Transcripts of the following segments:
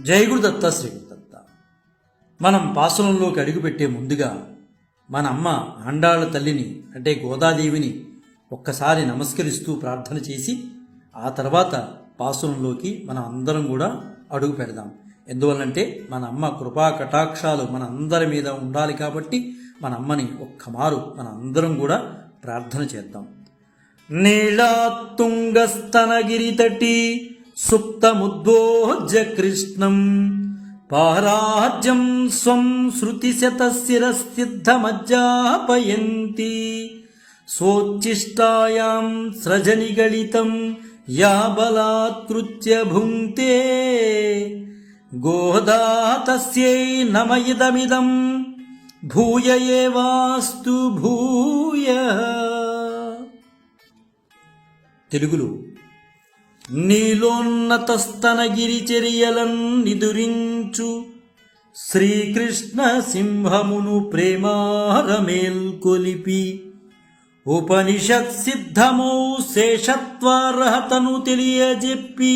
జై గురుదత్త శ్రీ దత్త. మనం పాసనంలోకి అడుగుపెట్టే ముందుగా మన అమ్మ ఆండాళ్ళ తల్లిని అంటే గోదాదేవిని ఒక్కసారి నమస్కరిస్తూ ప్రార్థన చేసి ఆ తర్వాత పాసనంలోకి మనం అందరం కూడా అడుగు పెడదాం. ఎందువల్లంటే మన అమ్మ కృపా కటాక్షాలు మన అందరి మీద ఉండాలి కాబట్టి మన అమ్మని ఒక్క మారు మన అందరం కూడా ప్రార్థన చేద్దాం. నిడా తుంగస్తనగిరి తటి సుప్తముద్వోజ కృష్ణం పారాజ్యం స్వం శృతిశతశిరసిద్ధమజ్జాపయంతి సోచ్చిష్టాయాం స్రజనిగళితం యా బలాత్కృత్య భుంక్తే గోదా తస్యై నమ ఇదమిదం భూయ ఏవాస్తు భూయ తెలుగులో నీలోన్నతస్తనగిరిచర్యలన్ నిదురించు శ్రీకృష్ణ సింహమును ప్రేమారమేల్కొలిపి. ఉపనిషత్ సిద్ధమౌ శేషత్వార్హతను తెలియజెప్పి.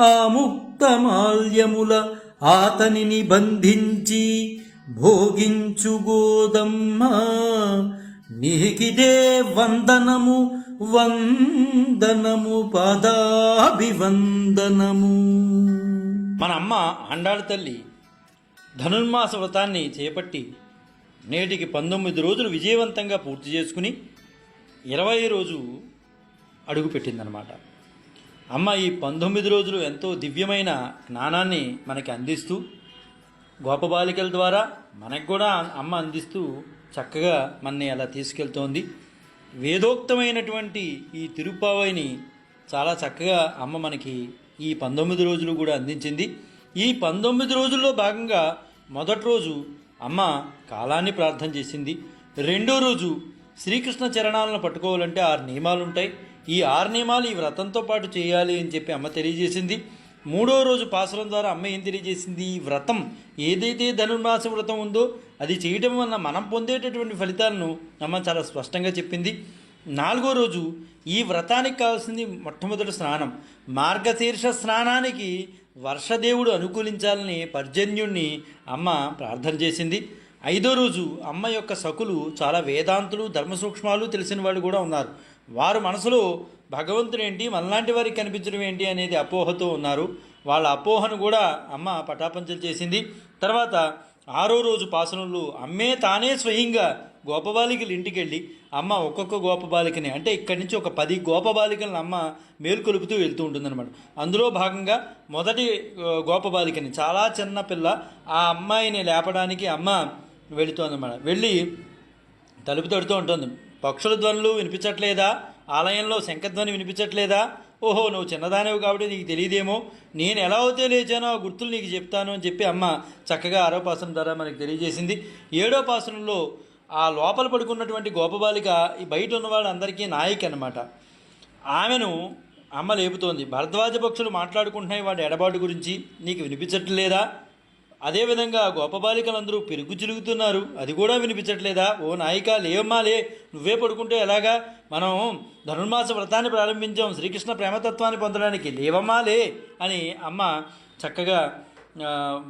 ఆ ముక్తమాల్యముల ఆతనిని బంధించి భోగించు గోదమ్మ. నీకిదే వందనము వందనము పాదాభివందనము. మన అమ్మ ఆండాళ్ళ తల్లి ధనుర్మాస వ్రతాన్ని చేపట్టి నేటికి పంతొమ్మిది రోజులు విజయవంతంగా పూర్తి చేసుకుని ఇరవై రోజు అడుగుపెట్టిందనమాట అమ్మ ఈ పంతొమ్మిది రోజులు ఎంతో దివ్యమైన జ్ఞానాన్ని మనకి అందిస్తూ గోప బాలికల ద్వారా మనకు కూడా అమ్మ అందిస్తూ చక్కగా మనని అలా తీసుకెళ్తోంది. వేదోక్తమైనటువంటి ఈ తిరుప్పావైని చాలా చక్కగా అమ్మ మనకి ఈ పంతొమ్మిది రోజులు కూడా అందించింది. ఈ పంతొమ్మిది రోజుల్లో భాగంగా మొదటి రోజు అమ్మ కాలాన్ని ప్రార్థన చేసింది. రెండో రోజు శ్రీకృష్ణ చరణాలను పట్టుకోవాలంటే ఆరు నియమాలు ఉంటాయి ఈ ఆరు నియమాలు ఈ వ్రతంతో పాటు చేయాలి అని చెప్పి అమ్మ తెలియజేసింది. మూడో రోజు పాసరం ద్వారా అమ్మ ఏం తెలియజేసింది? ఈ వ్రతం ఏదైతే ధనుర్మాస వ్రతం ఉందో అది చేయటం వల్ల మనం పొందేటటువంటి ఫలితాలను అమ్మ చాలా స్పష్టంగా చెప్పింది. నాలుగో రోజు ఈ వ్రతానికి కావాల్సింది మొట్టమొదటి స్నానం. మార్గశీర్ష స్నానానికి వర్షదేవుడు అనుకూలించాలని పర్జన్యుణ్ణి అమ్మ ప్రార్థన చేసింది. ఐదో రోజు అమ్మ యొక్క సకులు చాలా వేదాంతులు ధర్మ సూక్ష్మాలు తెలిసిన వాళ్ళు కూడా ఉన్నారు. వారు మనసులో భగవంతుడు ఏంటి మనలాంటి వారికి కనిపించడం ఏంటి అనేది అపోహతో ఉన్నారు. వాళ్ళ అపోహను కూడా అమ్మ పటాపంచలు చేసింది. తర్వాత ఆరో రోజు పాసనులు అమ్మే తానే స్వయంగా గోపబాలికలు ఇంటికి వెళ్ళి అమ్మ ఒక్కొక్క గోపబాలికని. అంటే ఇక్కడి నుంచి ఒక పది గోపబాలికలను అమ్మ మేల్కొలుపుతూ వెళ్తూ ఉంటుందన్నమాట. అందులో భాగంగా మొదటి గోపబాలికని చాలా చిన్న పిల్ల ఆ అమ్మాయిని లేపడానికి అమ్మ వెళుతోందన్నమాట. వెళ్ళి తలుపు తడుతూ ఉంటుంది. పక్షుల ధ్వనులు వినిపించట్లేదా? ఆలయంలో శంఖధ్వని వినిపించట్లేదా? ఓహో నువ్వు చిన్నదానివి కాబట్టి నీకు తెలియదేమో. నేను ఎలా అయితే లేచానో ఆ గుర్తులు నీకు చెప్తాను అని చెప్పి అమ్మ చక్కగా ఆరో పాసనం ద్వారా మనకు తెలియజేసింది. ఏడో పాసనంలో ఆ లోపల పడుకున్నటువంటి గోపబాలిక ఈ బయట ఉన్న వాళ్ళందరికీ నాయకి అన్నమాట. ఆమెను అమ్మ లేపుతోంది. భరద్వాజ పక్షులు మాట్లాడుకుంటున్నాయి వాడి ఎడబాటు గురించి. నీకు వినిపించట్లేదా? అదేవిధంగా గోపబాలికలందరూ పెరుగు చిలుగుతున్నారు అది కూడా వినిపించట్లేదా? ఓ నాయిక లేవమ్మా లే. నువ్వే పడుకుంటే ఎలాగా? మనం ధనుర్మాస వ్రతాన్ని ప్రారంభించాం. శ్రీకృష్ణ ప్రేమతత్వాన్ని పొందడానికి లేవమ్మా లే అని అమ్మ చక్కగా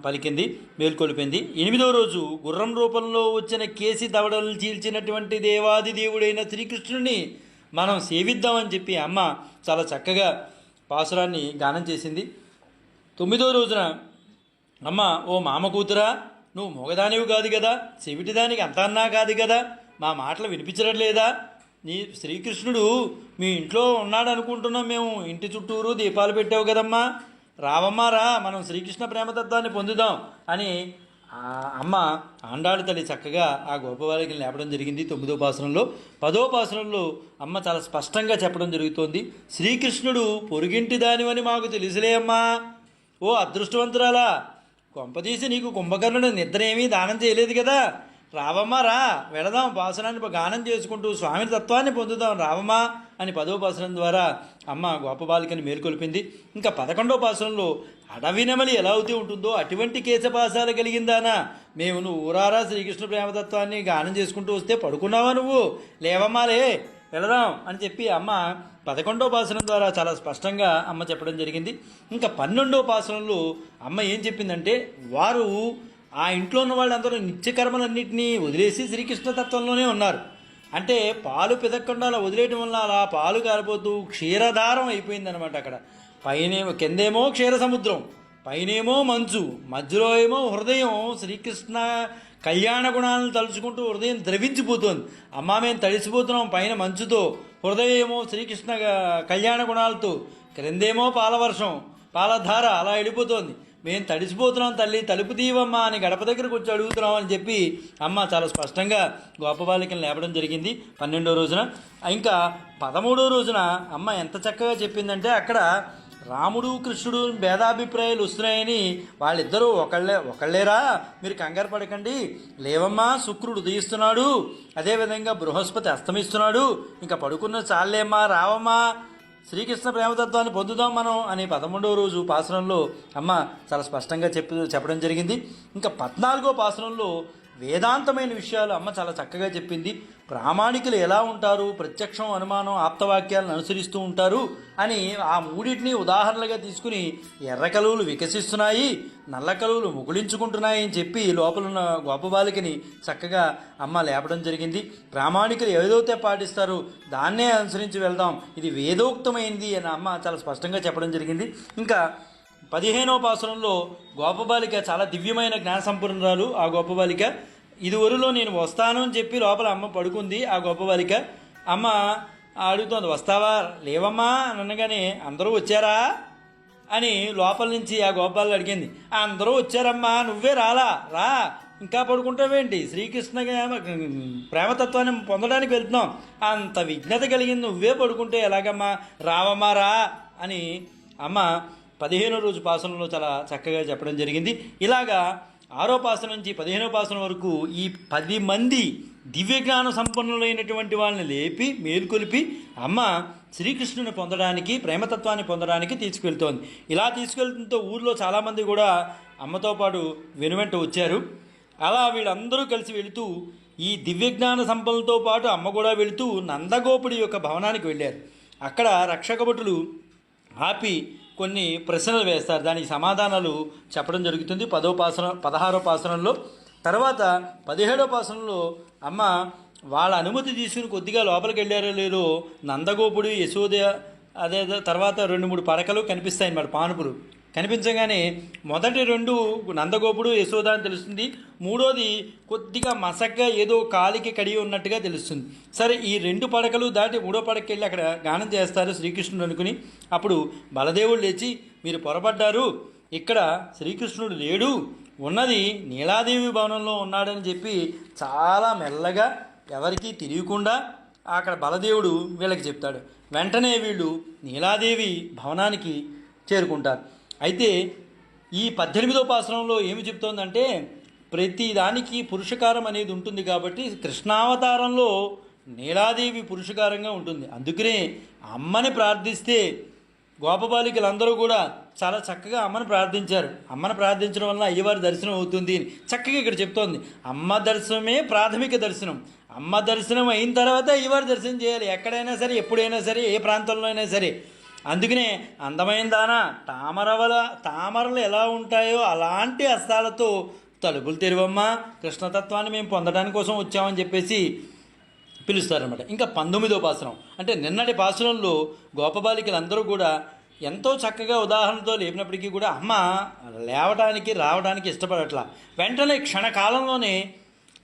పలికింది మేల్కొలిపింది. ఎనిమిదో రోజు గుర్రం రూపంలో వచ్చిన కేసి దవడలు చీల్చినటువంటి దేవాది దేవుడైన శ్రీకృష్ణుని మనం సేవిద్దామని చెప్పి అమ్మ చాలా చక్కగా పాసురాన్ని గానం చేసింది. తొమ్మిదో రోజున అమ్మ ఓ మామ కూతురా నువ్వు మొగదానివి కాదు కదా చెవిటిదానికి అంత అన్నా కాదు కదా మా మాటలు వినిపించడం లేదా నీ శ్రీకృష్ణుడు మీ ఇంట్లో ఉన్నాడు అనుకుంటున్నాం మేము ఇంటి చుట్టూరు దీపాలు పెట్టావు కదమ్మా. రావమ్మా రా మనం శ్రీకృష్ణ ప్రేమతత్వాన్ని పొందుదాం అని అమ్మ ఆండాడు తల్లి చక్కగా ఆ గోపవారికి లేపడం జరిగింది తొమ్మిదో పాసనంలో. పదో పాసనంలో అమ్మ చాలా స్పష్టంగా చెప్పడం జరుగుతోంది. శ్రీకృష్ణుడు పొరుగింటి దానివని మాకు తెలుసులే అమ్మా. ఓ అదృష్టవంతురాలా కొంపదీసి నీకు కుంభకర్ణుడు నిద్ర ఏమీ దానం చేయలేదు కదా. రావమ్మా రా. వెళదాం. పాసనాన్ని గానం చేసుకుంటూ స్వామి తత్వాన్ని పొందుదాం. రావమ్మా అని పదో పాసనం ద్వారా అమ్మ గొప్ప బాలికని మేల్కొల్పింది. ఇంకా పదకొండో పాసనంలో అడవి నెమలి ఎలా అవుతూ ఉంటుందో అటువంటి కేశపాసాలు కలిగిందానా? మేము నువ్వు ఊరారా శ్రీకృష్ణ ప్రేమతత్వాన్ని గానం చేసుకుంటూ వస్తే పడుకున్నావా నువ్వు? లేవమ్మా లే. వెళదాం అని చెప్పి అమ్మ పదకొండో పాసనం ద్వారా చాలా స్పష్టంగా అమ్మ చెప్పడం జరిగింది. ఇంకా పన్నెండో పాసనంలో అమ్మ ఏం చెప్పిందంటే వారు ఆ ఇంట్లో ఉన్న వాళ్ళందరూ నిత్యకర్మలన్నింటినీ వదిలేసి శ్రీకృష్ణ తత్వంలోనే ఉన్నారు. అంటే పాలు పిదక్కుండా అలా వదిలేయటం వల్ల అలా పాలు కారిపోతూ క్షీరధారం అయిపోయిందనమాట అక్కడ. పైనేమో కిందేమో క్షీర సముద్రం పైనేమో మంచు మధ్యలో ఏమో హృదయం శ్రీకృష్ణ కళ్యాణ గుణాలను తలుచుకుంటూ హృదయం ద్రవించిపోతుంది. అమ్మ మేము తడిసిపోతున్నాం పైన మంచుతో హృదయమో శ్రీకృష్ణ కళ్యాణ గుణాలతో క్రిందేమో పాలవర్షం పాలధార అలా వెళ్ళిపోతోంది మేము తడిసిపోతున్నాం తల్లి తలుపు తీవమ్మా అని గడప దగ్గరకు వచ్చి అడుగుతున్నాం అని చెప్పి అమ్మ చాలా స్పష్టంగా గోపబాలికను లేపడం జరిగింది పన్నెండో రోజున. ఇంకా పదమూడో రోజున అమ్మ ఎంత చక్కగా చెప్పిందంటే అక్కడ రాముడు కృష్ణుడు భేదాభిప్రాయాలు వస్తున్నాయని వాళ్ళిద్దరూ ఒకళ్ళే ఒకళ్ళేరా? మీరు కంగారు పడకండి. లేవమ్మా శుక్రుడు ఉదయిస్తున్నాడు. అదేవిధంగా బృహస్పతి అస్తమిస్తున్నాడు. ఇంకా పడుకున్న చాలేమ్మా రావమ్మా శ్రీకృష్ణ ప్రేమతత్వాన్ని పొందుదాం మనం అని పదమూడవ రోజు పాసనంలో అమ్మ చాలా స్పష్టంగా చెప్పి చెప్పడం జరిగింది. ఇంకా పద్నాలుగో పాసనంలో వేదాంతమైన విషయాలు అమ్మ చాలా చక్కగా చెప్పింది. ప్రామాణికులు ఎలా ఉంటారు? ప్రత్యక్షం అనుమానం ఆప్తవాక్యాలను అనుసరిస్తూ ఉంటారు అని ఆ మూడింటిని ఉదాహరణలుగా తీసుకుని ఎర్రకలువులు వికసిస్తున్నాయి నల్ల కలువులు ముకుళించుకుంటున్నాయి అని చెప్పి లోపలున్న గోప బాలికని చక్కగా అమ్మ లేపడం జరిగింది. ప్రామాణికులు ఏదైతే పాటిస్తారో దాన్నే అనుసరించి వెళ్దాం. ఇది వేదోక్తమైంది అని అమ్మ చాలా స్పష్టంగా చెప్పడం జరిగింది. ఇంకా పదిహేనవ పాసనంలో గోపబాలిక చాలా దివ్యమైన జ్ఞాన సంపూర్ణరాలు ఆ గోపబాలిక. ఇదివరలో నేను వస్తాను అని చెప్పి లోపల అమ్మ పడుకుంది ఆ గోపబాలిక అమ్మ అడుగుతోంది వస్తావా? లేవమ్మా? అని అనగానే అందరూ వచ్చారా? అని లోపల నుంచి ఆ గోపాలు అడిగింది. అందరూ వచ్చారమ్మా నువ్వే రాలా? రా. ఇంకా పడుకుంటావేంటి శ్రీకృష్ణ ప్రేమతత్వాన్ని పొందడానికి వెళ్తున్నాం. అంత విఘ్నత కలిగింది నువ్వే పడుకుంటే ఎలాగమ్మా? రావమ్మా రా. అని అమ్మ పదిహేనో రోజు పాసనంలో చాలా చక్కగా చెప్పడం జరిగింది. ఇలాగా ఆరోపాసన నుంచి పదిహేనోపాసన వరకు ఈ పది మంది దివ్యజ్ఞాన సంపన్నులైనటువంటి వాళ్ళని లేపి మేల్కొలిపి అమ్మ శ్రీకృష్ణుని పొందడానికి ప్రేమతత్వాన్ని పొందడానికి తీసుకెళ్తోంది ఇలా తీసుకెళ్తుంతో ఊర్లో చాలామంది కూడా అమ్మతో పాటు వెనువెంట వచ్చారు. అలా వీళ్ళందరూ కలిసి వెళుతూ ఈ దివ్యజ్ఞాన సంపన్నులతో పాటు అమ్మ కూడా వెళుతూ నందగోపుడి యొక్క భవనానికి వెళ్ళారు. అక్కడ రక్షక భటులు ఆపి కొన్ని ప్రశ్నలు వేస్తారు. దానికి సమాధానాలు చెప్పడం జరుగుతుంది. పదో పాసన పదహారో పాసనంలో. తర్వాత పదిహేడో పాసనంలో అమ్మ వాళ్ళ అనుమతి తీసుకుని కొద్దిగా లోపలికి వెళ్ళారో లేదో నందగోపుడు యశోద అదే తర్వాత రెండు మూడు పడకలు కనిపిస్తాయి అన్నమాట. పానుపులు. కనిపించగానే మొదటి రెండు నందగోపుడు యశోద అని తెలుస్తుంది. మూడోది కొద్దిగా మసగ్గా ఏదో కాలికి కడిగి ఉన్నట్టుగా తెలుస్తుంది. సరే ఈ రెండు పడకలు దాటి మూడో పడకకి వెళ్ళి అక్కడ గానం చేస్తారు శ్రీకృష్ణుడు అనుకుని. అప్పుడు బలదేవుడు లేచి మీరు పొరపడ్డారు. ఇక్కడ శ్రీకృష్ణుడు లేడు. ఉన్నది నీలాదేవి భవనంలో ఉన్నాడని చెప్పి చాలా మెల్లగా ఎవరికీ తెలియకుండా అక్కడ బలదేవుడు వీళ్ళకి చెప్తాడు. వెంటనే వీళ్ళు నీలాదేవి భవనానికి చేరుకుంటారు. అయితే ఈ పద్దెనిమిదో పాసనంలో ఏమి చెప్తోందంటే ప్రతిదానికి పురుషకారం అనేది ఉంటుంది కాబట్టి కృష్ణావతారంలో నీలాదేవి పురుషకారంగా ఉంటుంది. అందుకనే అమ్మని ప్రార్థిస్తే గోపబాలికలందరూ కూడా చాలా చక్కగా అమ్మను ప్రార్థించారు. అమ్మను ప్రార్థించడం వల్ల అయ్యవారి దర్శనం అవుతుంది అని చక్కగా ఇక్కడ చెప్తోంది. అమ్మ దర్శనమే ప్రాథమిక దర్శనం. అమ్మ దర్శనం అయిన తర్వాత అయ్యవారి దర్శనం చేయాలి. ఎక్కడైనా సరే ఎప్పుడైనా సరే ఏ ప్రాంతంలో అయినా సరే. అందుకనే అందమైన దానా తామరవల తామరలు ఎలా ఉంటాయో అలాంటి అస్తాలతో తలుపులు తెరువమ్మా. కృష్ణతత్వాన్ని మేము పొందడానికి కోసం వచ్చామని చెప్పేసి పిలుస్తారనమాట ఇంకా పంతొమ్మిదో పాసనం. అంటే నిన్నటి పాసనంలో గోపబాలికలందరూ కూడా ఎంతో చక్కగా ఉదాహరణతో లేపినప్పటికీ కూడా అమ్మ లేవడానికి రావడానికి ఇష్టపడట్లా. వెంటనే క్షణకాలంలోనే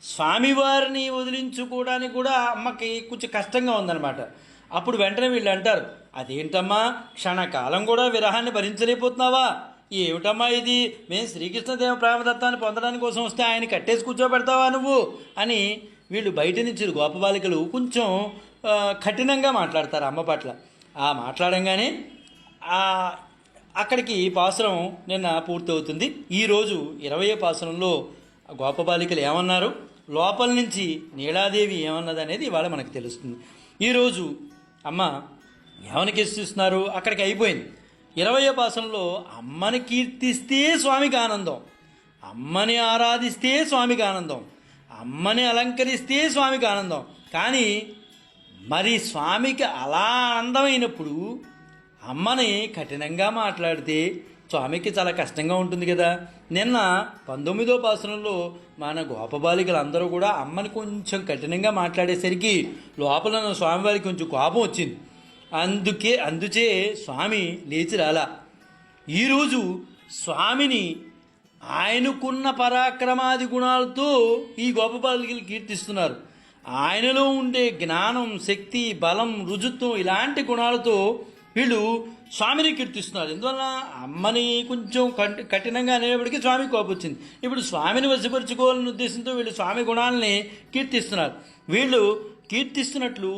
స్వామివారిని వదిలించుకోవడానికి కూడా అమ్మకి కొంచెం కష్టంగా ఉందన్నమాట. అప్పుడు వెంటనే వీళ్ళు అంటారు అదేంటమ్మా క్షణకాలం కూడా విరహాన్ని భరించలేకపోతున్నావా? ఏమిటమ్మా ఇది? మేము శ్రీకృష్ణదేవ ప్రేమదత్తాన్ని పొందడానికి కోసం వస్తే ఆయన కట్టేసి కూర్చోబెడతావా నువ్వు? అని వీళ్ళు బయట నుంచి గోపబాలికలు కొంచెం కఠినంగా మాట్లాడతారు అమ్మ పట్ల. ఆ మాట్లాడంగానే అక్కడికి పాసురం నిన్న పూర్తవుతుంది. ఈరోజు ఇరవయో పాసురంలో గోపబాలికలు ఏమన్నారు? లోపల నుంచి నీలాదేవి ఏమన్నది అనేది ఇవాళ మనకు తెలుస్తుంది. ఈరోజు అమ్మ ఎవరిని కీర్తిస్తున్నారు అక్కడికి అయిపోయింది. ఇరవయో పాసంలో అమ్మని కీర్తిస్తే స్వామికి ఆనందం. అమ్మని ఆరాధిస్తే స్వామికి ఆనందం. అమ్మని అలంకరిస్తే స్వామికి ఆనందం. కానీ మరి స్వామికి అలా ఆనందమైనప్పుడు అమ్మని కఠినంగా మాట్లాడితే స్వామికి చాలా కష్టంగా ఉంటుంది కదా. నిన్న పంతొమ్మిదో పాసనంలో మన గోపబాలికలు అందరూ కూడా అమ్మని కొంచెం కఠినంగా మాట్లాడేసరికి లోపల స్వామివారికి కొంచెం కోపం వచ్చింది. అందుకే అందుచే స్వామి లేచి రాలా. ఈరోజు స్వామిని ఆయనకున్న పరాక్రమాది గుణాలతో ఈ గోపబాలికలు కీర్తిస్తున్నారు. ఆయనలో ఉండే జ్ఞానం శక్తి బలం రుజుత్వం ఇలాంటి గుణాలతో వీళ్ళు స్వామిని కీర్తిస్తున్నారు. ఎందువల్ల? అమ్మని కొంచెం కఠినంగా అనేప్పటికీ స్వామి కోపం వచ్చింది ఇప్పుడు స్వామిని వశపరుచుకోవాలనే ఉద్దేశంతో వీళ్ళు స్వామి గుణాలని కీర్తిస్తున్నారు. వీళ్ళు కీర్తిస్తున్నట్లు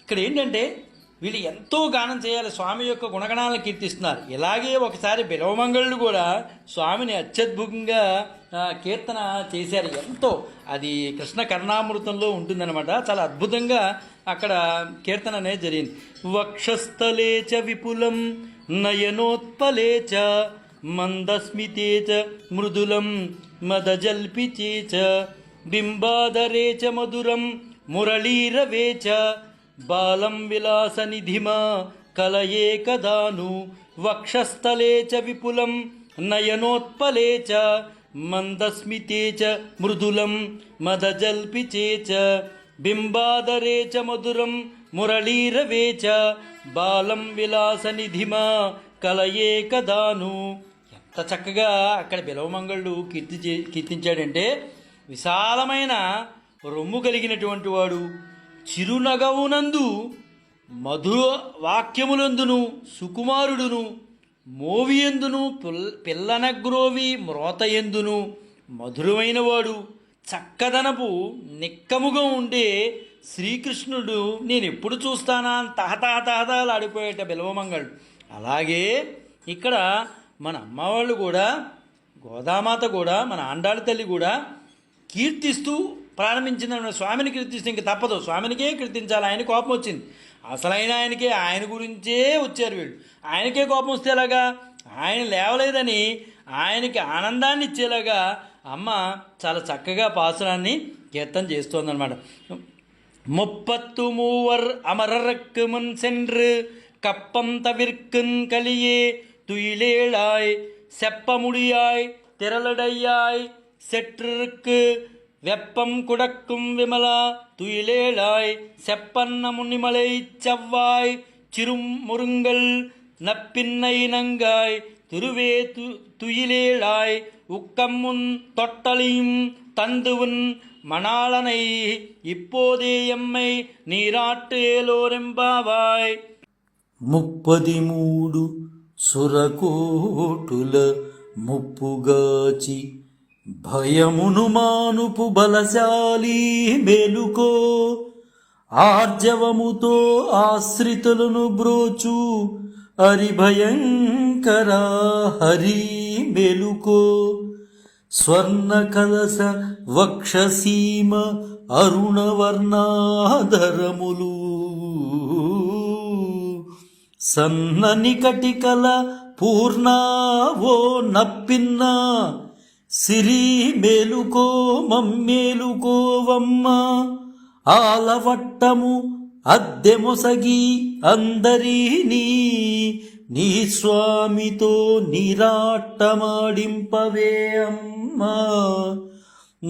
ఇక్కడ ఏంటంటే వీళ్ళు ఎంతో గానం చేయాలి. స్వామి యొక్క గుణగణాలను కీర్తిస్తున్నారు. ఇలాగే ఒకసారి బిలవమంగళుడు కూడా స్వామిని అత్యద్భుతంగా కీర్తన చేశారు. ఎంతో. అది కృష్ణ కరణామృతంలో ఉంటుందన్నమాట. చాలా అద్భుతంగా అక్కడ కీర్తన అనేది జరిగింది. వక్షస్థలే చ విపులం నయనోత్పలే చ మందస్మితే చ మృదులం మదజల్పిచే చ బింబాదరే చ మధురం మురళీరవే చ బాలం విలాసనిధిమా కలయే కదాను వక్షస్థలే చ విపులం నయనోత్పలే చ మందస్మితే చ మృదులం మదజల్పిచే చ బింబాదరే చ మధురం మురళీరవే చ బాలం విలాసనిధిమా కలయే కదాను ఎంత చక్కగా అక్కడ బిలవమంగళుడు కీర్తి చే- కీర్తించాడంటే విశాలమైన రొమ్ము కలిగినటువంటి వాడు చిరునగవునందు మధుర వాక్యములందును సుకుమారుడును మోవియందును పిల్ పిల్లనగ్రోవి మ్రోతయందును మధురమైనవాడు చక్కదనపు నిక్కముగా ఉండే శ్రీకృష్ణుడు నేను ఎప్పుడు చూస్తానా అని తహతహ తహతహలు ఆడిపోయేట బిలవమంగళుడు. అలాగే ఇక్కడ మన అమ్మవాళ్ళు కూడా గోదామాత కూడా మన ఆండాళ్ళ తల్లి కూడా కీర్తిస్తూ ప్రారంభించిందన్న స్వామిని కీర్తిస్తే ఇంక తప్పదు. స్వామినికే కీర్తించాలి. ఆయన కోపం వచ్చింది. అసలైన ఆయనకే ఆయన గురించే వచ్చారు వీళ్ళు. ఆయనకే కోపం వస్తే ఎలాగా? ఆయన లేవలేదని ఆయనకి ఆనందాన్ని ఇచ్చేలాగా అమ్మ చాలా చక్కగా పాసురాన్ని కీర్తన చేస్తోందనమాట முப்பத்து மூவர் அமரருக்கு முன் சென்று கப்பம் தவிர்க்குன் கலியே துயிலேளாய் செப்பமுடியாய் திரளடையாய் செற்றிருக்கு வெப்பம் குடக்கும் விமலா துயிலேளாய் செப்பன்ன முன்னிமலை செவ்வாய் சிறும் முருங்கல் நப்பின்னை நங்காய் திருவே து துயிலேளாய் உக்கம்முன் தொட்டலியும் தந்துவுன் மணாளனை இப்போதே எம்மை நீராட்டேலோரெம்பாவாய் ముప్పది మూడు సురకోటుల ముప్పుగాచి భయమును మానుపు బలశాలి మేలుకో ఆర్జవముతో ఆశ్రితులను బ్రోచు హరిభయంకర హరి మేలుకో. స్వర్ణ కలస వక్షసీమ అరుణవర్ణాధరములు. సన్నని కటికల పూర్ణావో నప్పిన్న సిరి మేలుకో మమ్మేలుకోవమ్మ. ఆలవట్టము అద్దెముసగి అందరినీ నీ స్వామితో నిరాట్టమాడింపవే అమ్మా.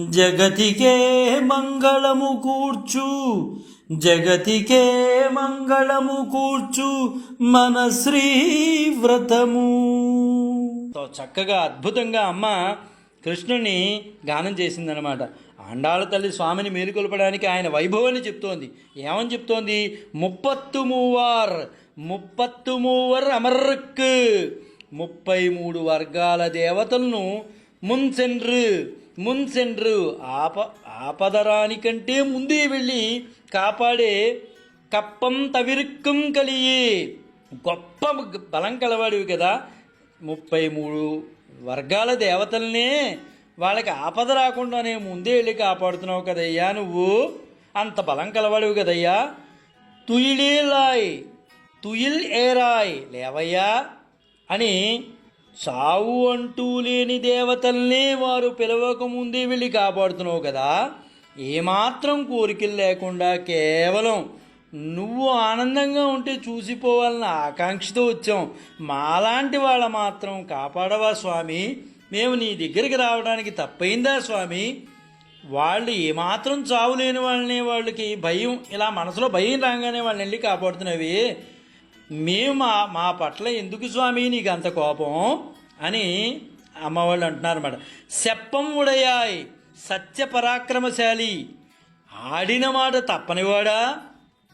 జగతికే మంగళము కూర్చు జగతికే మంగళము కూర్చు మన శ్రీ వ్రతము. చక్కగా అద్భుతంగా అమ్మ కృష్ణుని గానం చేసిందనమాట ఆండాళ్ళ తల్లి స్వామిని మేలుకొల్పడానికి ఆయన వైభవాన్ని చెప్తోంది. ఏమని చెప్తోంది? ముప్పత్తు మూవార్ ముప్పత్తు మూవర్ అమర్క్ ముప్పై మూడు వర్గాల దేవతలను మున్సెండ్రు మున్సెండ్రు ఆప ఆపదరానికంటే ముందే వెళ్ళి కాపాడే కప్పం తవిరుక్కం కలియి. గొప్ప బలం కలవాడివి కదా. ముప్పై మూడు వర్గాల దేవతల్నే వాళ్ళకి ఆపద రాకుండానే ముందే వెళ్ళి కాపాడుతున్నావు కదయ్యా నువ్వు. అంత బలం కలవాడివి కదయ్యా. తుయిలీలాయ్ తుయిల్ ఏరాయ్ లేవయ్యా అని చావు అంటూ లేని దేవతల్నే వారు పిలవక ముందే వెళ్ళి కాపాడుతున్నావు కదా. ఏమాత్రం కోరికలు లేకుండా కేవలం నువ్వు ఆనందంగా ఉంటే చూసిపోవాలన్న ఆకాంక్షతో వచ్చాం. మాలాంటి వాళ్ళ మాత్రం కాపాడవా స్వామి? మేము నీ దగ్గరికి రావడానికి తప్పైందా స్వామి? వాళ్ళు ఏమాత్రం చావు లేని వాళ్ళని వాళ్ళకి భయం ఇలా మనసులో భయం రాగానే వాళ్ళని వెళ్ళి కాపాడుతున్నవి. మేము మా మా పట్ల ఎందుకు స్వామి నీకు అంత కోపం? అని అమ్మవాళ్ళు అంటున్నారు అన్నమాట ఉడయాయ్ సత్య పరాక్రమశాలి. ఆడిన మాట తప్పనివాడా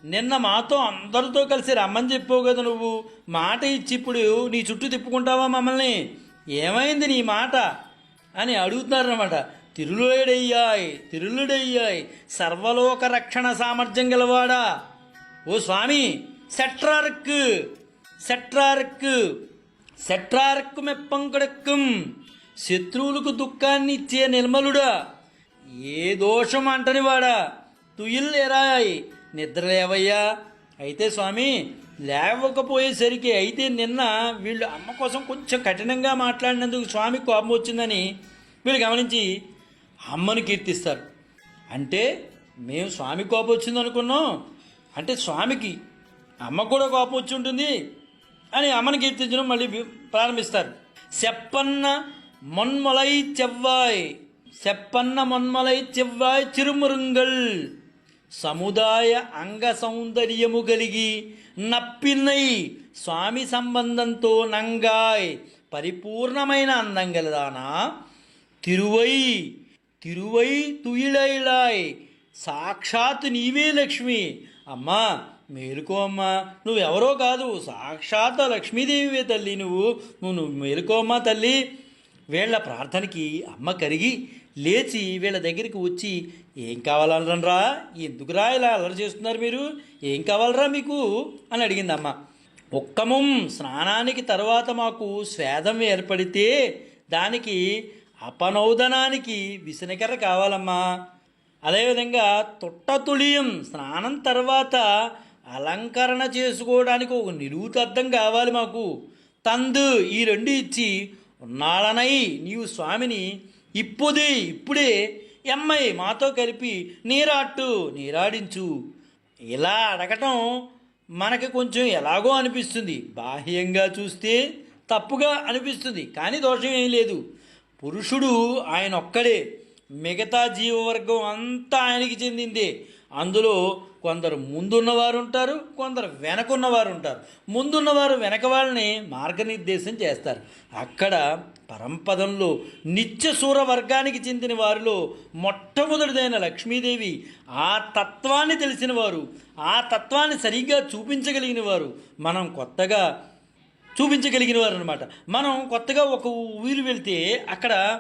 నిన్న మాతో అందరితో కలిసి రమ్మని చెప్పావు కదా నువ్వు. మాట ఇచ్చి ఇప్పుడు నీ చుట్టూ తిప్పుకుంటావా మమ్మల్ని? ఏమైంది నీ మాట? అని అడుగుతున్నారన్నమాట. తిరులుడయ్యాయ్ తిరులుడయ్యాయ్ సర్వలోక రక్షణ సామర్థ్యం గలవాడా? ఓ స్వామి సెట్రార్కు సెట్రార్కు సెట్రార్కు మెప్పంకడక్కం శత్రువులకు దుఃఖాన్ని ఇచ్చే నిర్మలుడా? ఏ దోషం అంటని వాడా తుయిల్ ఎరాయ్ నిద్రలేవయ్యా? అయితే స్వామి లేవకపోయేసరికి అయితే నిన్న వీళ్ళు అమ్మ కోసం కొంచెం కఠినంగా మాట్లాడినందుకు స్వామి కోపం వచ్చిందని వీళ్ళు గమనించి అమ్మను కీర్తిస్తారు. అంటే మేము స్వామి కోపం వచ్చింది అనుకున్నాం. అంటే స్వామికి అమ్మ కూడా కోపం వచ్చి ఉంటుంది అని అమ్మని కీర్తించడం మళ్ళీ ప్రారంభిస్తారు. చెప్పన్న మొన్మలై చెవ్వాయ్ చెప్పన్న మొన్మలై చెవ్వాయ్ చిరుమురుంగల్ సముదాయ అంగ సౌందర్యము కలిగి నప్పిన్నై స్వామి సంబంధంతో నంగాయ్ పరిపూర్ణమైన అందం గలదానా. తిరువై తిరువై తుయిలైలాయ్. సాక్షాత్ నీవే లక్ష్మి. అమ్మా మేలుకో అమ్మా. నువ్వెవరో కాదు. సాక్షాత్ లక్ష్మీదేవివే తల్లి నువ్వు. నువ్వు నువ్వు మేలుకో అమ్మా తల్లి. వీళ్ళ ప్రార్థనకి అమ్మ కరిగి లేచి వీళ్ళ దగ్గరికి వచ్చి ఏం కావాలనరా? ఎందుకురా ఇలా అల్లరి చేస్తున్నారు మీరు? ఏం కావాలరా మీకు? అని అడిగిందమ్మ. ఒక్కమం స్నానానికి తర్వాత మాకు స్వేదం ఏర్పడితే దానికి అపనౌదనానికి విసనకర్ర కావాలమ్మా. అదేవిధంగా తొట్టతుళియం స్నానం తర్వాత అలంకరణ చేసుకోవడానికి ఒక నిలువుతద్దం కావాలి మాకు. తందు ఈ రెండు ఇచ్చి ఉన్నాళనై నీవు స్వామిని ఇప్పుదే ఇప్పుడే ఎమ్మై మాతో కలిపి నీరాట్టు నీరాడించు. ఇలా అడగటం మనకి కొంచెం ఎలాగో అనిపిస్తుంది. బాహ్యంగా చూస్తే తప్పుగా అనిపిస్తుంది కానీ దోషం ఏం లేదు. పురుషుడు ఆయన ఒక్కడే మిగతా జీవవర్గం అంతా ఆయనకి చెందిందే. అందులో కొందరు ముందున్నవారు ఉంటారు కొందరు వెనకున్నవారు ఉంటారు ముందున్నవారు వెనక వాళ్ళని మార్గనిర్దేశం చేస్తారు. అక్కడ పరంపదంలో నిత్యసూర వర్గానికి చెందిన వారిలో మొట్టమొదటిదైన లక్ష్మీదేవి ఆ తత్వాన్ని తెలిసిన వారు ఆ తత్వాన్ని సరిగ్గా చూపించగలిగిన వారు మనం కొత్తగా చూపించగలిగిన వారు అనమాట మనం కొత్తగా ఒక ఊరు వెళ్తే అక్కడ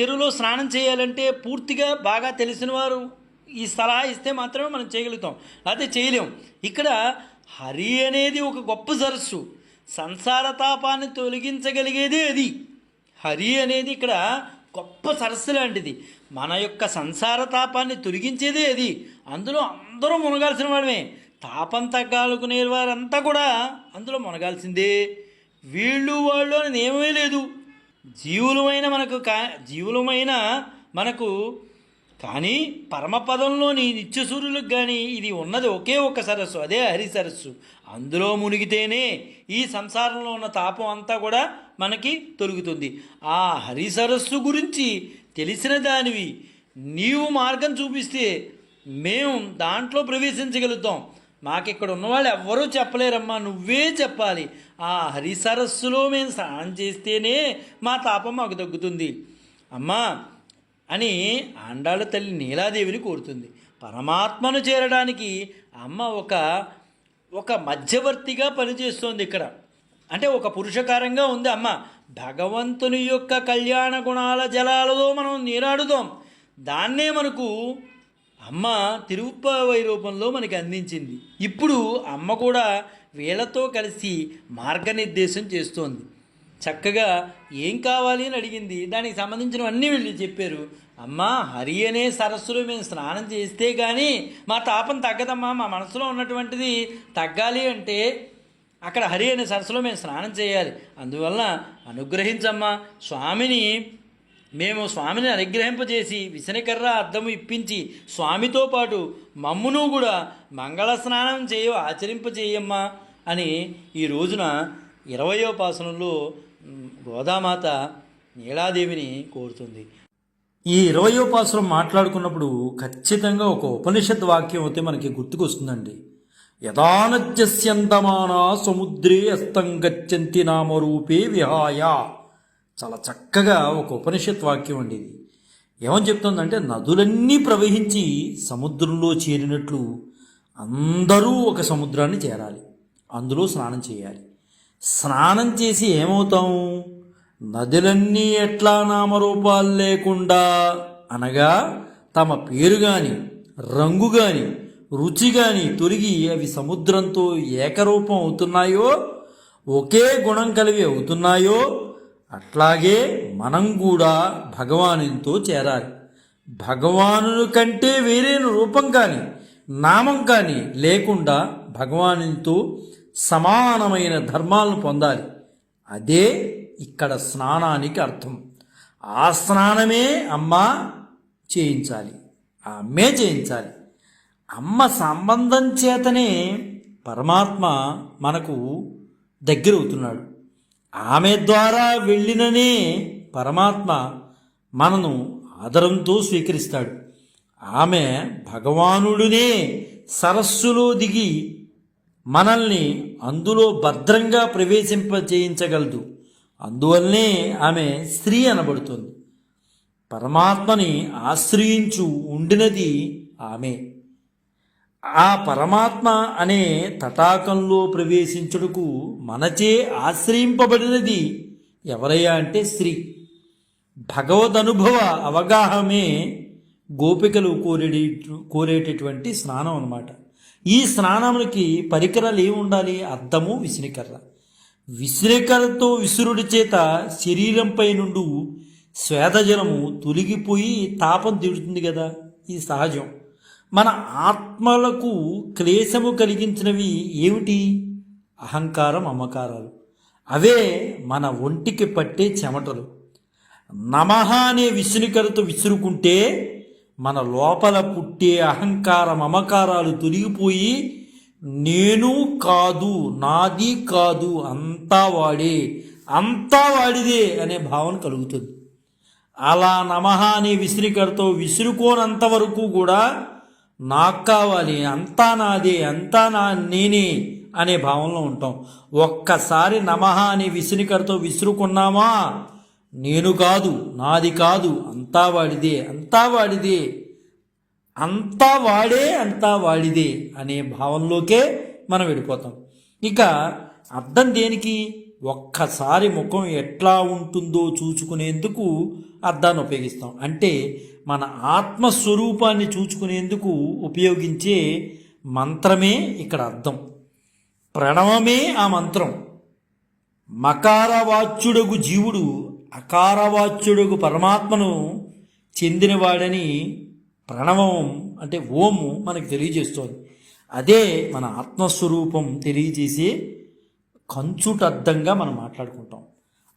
చెరువులో స్నానం చేయాలంటే పూర్తిగా బాగా తెలిసిన వారు ఈ సలహా ఇస్తే మాత్రమే మనం చేయగలుగుతాం. లేకపోతే చేయలేం. ఇక్కడ హరి అనేది ఒక గొప్ప సరస్సు. సంసార తాపాన్ని తొలగించగలిగేదే అది. హరి అనేది ఇక్కడ గొప్ప సరస్సు లాంటిది. మన యొక్క సంసార తాపాన్ని తొలగించేదే అది. అందులో అందరూ మునగాల్సిన వాడమే తాపం తగ్గాలనుకునే వారంతా కూడా అందులో మునగాల్సిందే. వీళ్ళు వాళ్ళు అని ఏమీ లేదు. జీవులమైన మనకు కా జీవులమైన మనకు కానీ పరమపదంలోని నిత్యసూర్యులకు కానీ ఇది ఉన్నది ఒకే ఒక్క సరస్సు అదే హరి సరస్సు అందులో మునిగితేనే ఈ సంసారంలో ఉన్న తాపం అంతా కూడా మనకి తొలుగుతుంది. ఆ హరి సరస్సు గురించి తెలిసిన దానివి నీవు మార్గం చూపిస్తే మేము దాంట్లో ప్రవేశించగలుగుతాం. మాకిక్కడ ఉన్నవాళ్ళు ఎవ్వరూ చెప్పలేరమ్మా నువ్వే చెప్పాలి. ఆ హరి సరస్సులో మేము స్నానం చేస్తేనే మా తాపం మాకు తగ్గుతుంది. అమ్మా అని ఆండాళ్ళ తల్లి నీలాదేవిని కోరుతుంది. పరమాత్మను చేరడానికి అమ్మ ఒక ఒక మధ్యవర్తిగా పనిచేస్తోంది ఇక్కడ. అంటే ఒక పురుషకారంగా ఉంది అమ్మ. భగవంతుని యొక్క కళ్యాణ గుణాల జలాలలో మనం నీరాడుదాం. దాన్నే మనకు అమ్మ తిరుపవై రూపంలో మనకి అందించింది. ఇప్పుడు అమ్మ కూడా వీళ్ళతో కలిసి మార్గనిర్దేశం చేస్తోంది. చక్కగా ఏం కావాలి అని అడిగింది. దానికి సంబంధించినవన్నీ వీళ్ళు చెప్పారు. అమ్మా హరి అనే సరస్సులో మేము స్నానం చేస్తే కానీ మా తాపం తగ్గదమ్మా మా మనసులో ఉన్నటువంటిది తగ్గాలి అంటే అక్కడ హరి అనే సరస్సులో మేము స్నానం చేయాలి. అందువలన అనుగ్రహించమ్మా స్వామిని మేము స్వామిని అనుగ్రహింపజేసి విసనకర్ర అద్దము ఇప్పించి స్వామితో పాటు మమ్మును కూడా మంగళ స్నానం చేయ ఆచరింపజేయమ్మా అని ఈ రోజున ఇరవయో పాసనంలో గోదామాత నీలాదేవిని కోరుతుంది. ఈ ఇరవై ఉపాసనం మాట్లాడుకున్నప్పుడు ఖచ్చితంగా ఒక ఉపనిషత్ వాక్యం అయితే మనకి గుర్తుకొస్తుందండి. యథానజ్యస్యంతమానా సముద్రే అస్తం గచ్చంతి నామరూపే విహాయ. చాలా చక్కగా ఒక ఉపనిషత్ వాక్యం అండి ఇది. ఏమని చెప్తుందంటే నదులన్నీ ప్రవహించి సముద్రంలో చేరినట్లు అందరూ ఒక సముద్రాన్ని చేరాలి. అందులో స్నానం చేయాలి. స్నానం చేసి ఏమవుతాము నదులన్నీ ఎట్లా నామరూపాలు లేకుండా? అనగా తమ పేరు గాని రంగు గాని రుచి గాని తొలగి అవి సముద్రంతో ఏకరూపం అవుతున్నాయో ఒకే గుణం కలిగి అవుతున్నాయో అట్లాగే మనం కూడా భగవానుతో చేరాలి. భగవానుని కంటే వేరే రూపం కానీ నామం కానీ లేకుండా భగవానుతో సమానమైన ధర్మాలను పొందాలి. అదే ఇక్కడ స్నానానికి అర్థం. ఆ స్నానమే అమ్మ చేయించాలి. ఆ అమ్మే చేయించాలి. అమ్మ సంబంధం చేతనే పరమాత్మ మనకు దగ్గరవుతున్నాడు. ఆమె ద్వారా వెళ్ళిననే పరమాత్మ మనను ఆదరంతో స్వీకరిస్తాడు. ఆమె భగవానుడునే సరస్సులో దిగి మనల్ని అందులో భద్రంగా ప్రవేశింప చేయించగలదు అందువల్లనే ఆమె స్త్రీ అనబడుతుంది. పరమాత్మని ఆశ్రయించు ఉండినది ఆమె. ఆ పరమాత్మ అనే తటాకంలో ప్రవేశించుటకు మనచే ఆశ్రయింపబడినది ఎవరయ్యా అంటే స్త్రీ. భగవదనుభవ అవగాహమే గోపికలు కోరే కోరేటటువంటి స్నానం అన్నమాట. ఈ స్నానములకి పరికరాలు ఏమి ఉండాలి? అద్దము విసినికర్ర విసిరికర్రతో విసురుడి చేత శరీరంపై నుండి శ్వేతజలము తొలగిపోయి తాపం తిడుతుంది కదా? ఇది సహజం. మన ఆత్మలకు క్లేశము కలిగించినవి ఏమిటి? అహంకారం అమ్మకారాలు అవే మన ఒంటికి పట్టే చెమటలు. నమః అనే విసునికరతో విసురుకుంటే మన లోపల పుట్టే అహంకార మమకారాలు తొలగిపోయి నేను కాదు నాది కాదు అంతా వాడే అంతా వాడిదే అనే భావన కలుగుతుంది. అలా నమహ అనే విసిరికరతో విసురుకోనంత వరకు కూడా నాకు కావాలి అంతా నాదే అంతా నా నేనే అనే భావనలో ఉంటాం. ఒక్కసారి నమహ అనే విసిరికరతో విసురుకున్నామా? నేను కాదు నాది కాదు అంతా వాడిదే అంతా వాడిదే అంతా వాడే అంతా వాడిదే అనే భావంలోకే మనం వెళ్ళిపోతాం ఇక అర్థం దేనికి? ఒక్కసారి ముఖం ఎట్లా ఉంటుందో చూచుకునేందుకు అర్థాన్ని ఉపయోగిస్తాం. అంటే మన ఆత్మస్వరూపాన్ని చూచుకునేందుకు ఉపయోగించే మంత్రమే ఇక్కడ అర్థం. ప్రణవమే ఆ మంత్రం. మకారవాచ్యుడగు జీవుడు అకారవాచ్యుడగు పరమాత్మను చెందినవాడని ప్రణవం అంటే ఓము మనకు తెలియజేస్తోంది. అదే మన ఆత్మస్వరూపం తెలియజేసే కంచుటద్దంగా మనం మాట్లాడుకుంటాం.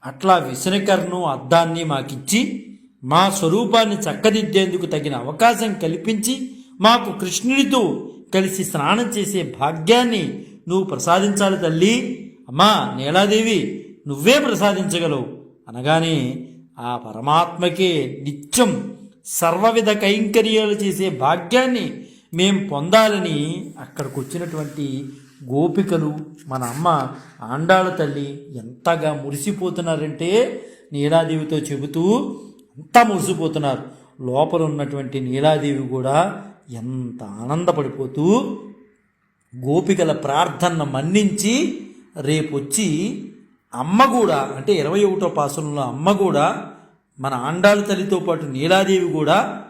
అట్లా విసనకర్ను అద్దాన్ని మాకిచ్చి మా స్వరూపాన్ని చక్కదిద్దేందుకు తగిన అవకాశం కల్పించి మాకు కృష్ణుడితో కలిసి స్నానం చేసే భాగ్యాన్ని నువ్వు ప్రసాదించాలి తల్లి. అమ్మా నీలాదేవి నువ్వే ప్రసాదించగలవు. అనగానే ఆ పరమాత్మకే నిత్యం సర్వవిధ కైంకర్యాలు చేసే భాగ్యాన్ని మేం పొందాలని అక్కడికి వచ్చినటువంటి గోపికలు మన అమ్మ ఆండాళ్ళ తల్లి ఎంతగా మురిసిపోతున్నారంటే నీలాదేవితో చెబుతూ అంతా మురిసిపోతున్నారు. లోపల ఉన్నటువంటి నీలాదేవి కూడా ఎంత ఆనందపడిపోతూ గోపికల ప్రార్థన మన్నించి రేపొచ్చి అమ్మ కూడా అంటే ఇరవై ఒకటో పాసంలో అమ్మ కూడా మన ఆండాల తల్లితో పాటు నీలాదేవి కూడా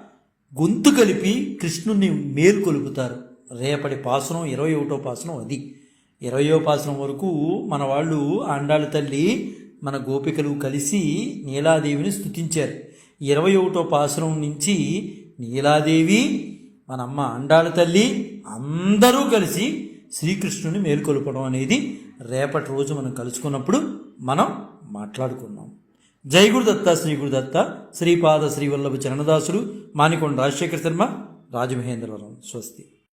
గొంతు కలిపి కృష్ణుణ్ణి మేల్కొలుపుతారు రేపటి పాసనం ఇరవై ఒకటో పాసనం అది. ఇరవయో పాసనం వరకు మన వాళ్ళు ఆండాళ్ళ తల్లి మన గోపికలు కలిసి నీలాదేవిని స్తుతించారు. ఇరవై ఒకటో పాసనం నుంచి నీలాదేవి మన అమ్మ అండాళ్ళ తల్లి అందరూ కలిసి శ్రీకృష్ణుని మేల్కొల్పడం అనేది రేపటి రోజు మనం కలుసుకున్నప్పుడు మనం మాట్లాడుకున్నాం జై గురుదత్త శ్రీ గురుదత్త శ్రీపాద శ్రీవల్లభ చరణదాసుడు మానికొండ రాజశేఖర శర్మ రాజమహేంద్రవరం స్వస్తి.